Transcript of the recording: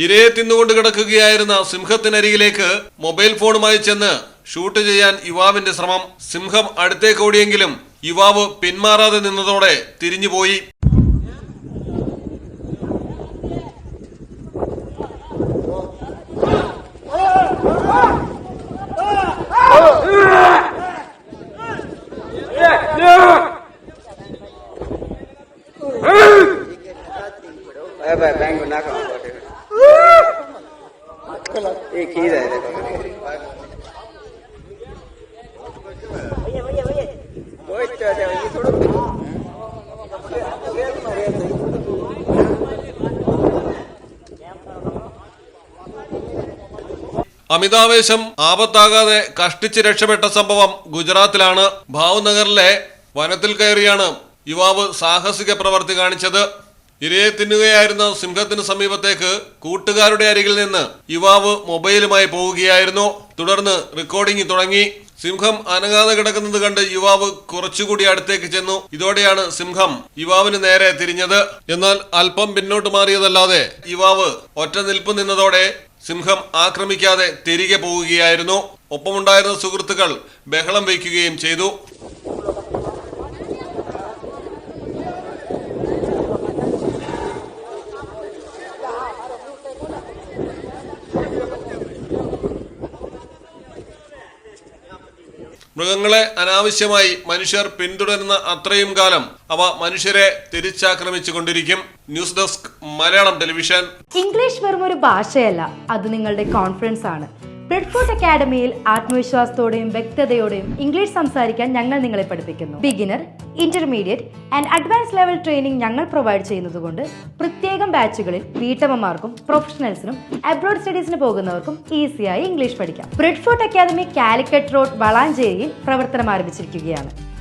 ഇരയെ തിന്നുകൊണ്ട് കിടക്കുകയായിരുന്ന സിംഹത്തിനരികിലേക്ക് മൊബൈൽ ഫോണുമായി ചെന്ന് ഷൂട്ട് ചെയ്യാൻ യുവാവിന്റെ ശ്രമം സിംഹം അടുത്തേക്കോടിയെങ്കിലും യുവാവ് പിന്മാറാതെ നിന്നതോടെ തിരിഞ്ഞുപോയി Bye bye, bang, we're कमा एक ही रहे कोई चाहे ये थोड़ा അമിതാവേശം ആപത്താകാതെ കഷ്ടിച്ച് രക്ഷപ്പെട്ട സംഭവം ഗുജറാത്തിലാണ് ഭാവ്നഗറിലെ വനത്തിൽ കയറിയാണ് യുവാവ് സാഹസിക പ്രവർത്തി കാണിച്ചത് ഇരയെ തിന്നുകയായിരുന്ന സിംഹത്തിന് സമീപത്തേക്ക് കൂട്ടുകാരുടെ അരികിൽ നിന്ന് യുവാവ് മൊബൈലുമായി പോവുകയായിരുന്നു. തുടർന്ന് റെക്കോർഡിംഗ് തുടങ്ങി. സിംഹം അനങ്ങാതെ കിടക്കുന്നത് കണ്ട് യുവാവ് കുറച്ചുകൂടി അടുത്തേക്ക് ചെന്നു. ഇതോടെയാണ് സിംഹം യുവാവിന് നേരെ തിരിഞ്ഞത്. എന്നാൽ അല്പം പിന്നോട്ട് മാറിയതല്ലാതെ യുവാവ് ഒറ്റ നിൽപ്പ് നിന്നതോടെ സിംഹം ആക്രമിക്കാതെ തിരികെ പോവുകയായിരുന്നു. ഒപ്പമുണ്ടായിരുന്ന സുഹൃത്തുക്കൾ ബഹളം വയ്ക്കുകയും ചെയ്തു. മൃഗങ്ങളെ അനാവശ്യമായി മനുഷ്യർ പിന്തുടരുന്ന അത്രയും കാലം അവ മനുഷ്യരെ തിരിച്ചാക്രമിച്ചു കൊണ്ടിരിക്കും news desk Malayalam television. English വെറും ഒരു ഭാഷയല്ല. അത് നിങ്ങളുടെ കോൺഫിഡൻസ് ആണ് ബ്രെഡ്ഫോർട്ട് അക്കാഡമിയിൽ ആത്മവിശ്വാസത്തോടെയും വ്യക്തതയോടെയും ഇംഗ്ലീഷ് സംസാരിക്കാൻ ഞങ്ങൾ നിങ്ങളെ പഠിപ്പിക്കുന്നു. Beginner intermediate and advance level training ഞങ്ങൾ പ്രൊവൈഡ് ചെയ്യുന്നതുകൊണ്ട് പ്രത്യേകം ബാച്ചുകളിൽ വീട്ടമ്മമാർക്കും പ്രൊഫഷണൽസിനും അബ്രോഡ് സ്റ്റഡീസിന് പോകുന്നവർക്കും ഈസിയായി ഇംഗ്ലീഷ് പഠിക്കാം. ബ്രെഡ്ഫോർട്ട് അക്കാദമി കാലിക്കറ്റ് റോഡ് വളാഞ്ചേരിയിൽ പ്രവർത്തനം ആരംഭിച്ചിരിക്കുകയാണ്.